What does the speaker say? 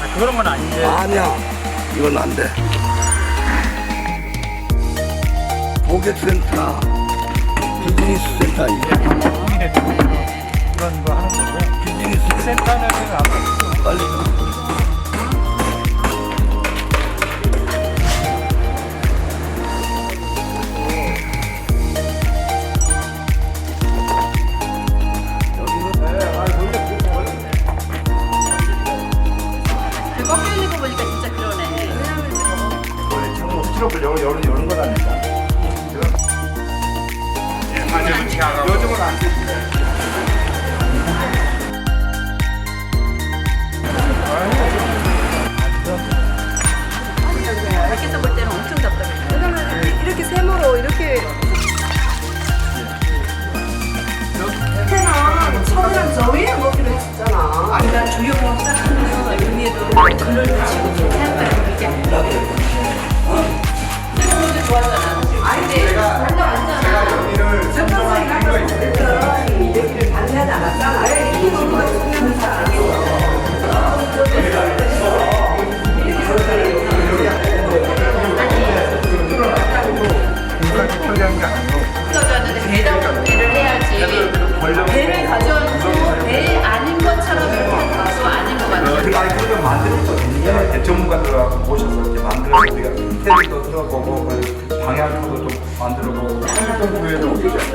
아, 그런 건 아닌데. 아니야. 이건 안돼. 보게 센터. 비즈니스 센터 이제 원래 창문 트러블 열, 열, 여는 거라니까. 요즘은 안 되지. 밖에서 볼 때는 엄청 답답해. 왜냐면 이렇게 세모로 이렇게 해는 처음이랑 저 위에 먹기로 했었잖아. 아니 난딱 하면서 여기에도 글을 붙이고 전문가들 와서 모셔서 이렇게 만들어서 우리가 테레비도 써보고 그 방향표도 좀 만들어보고.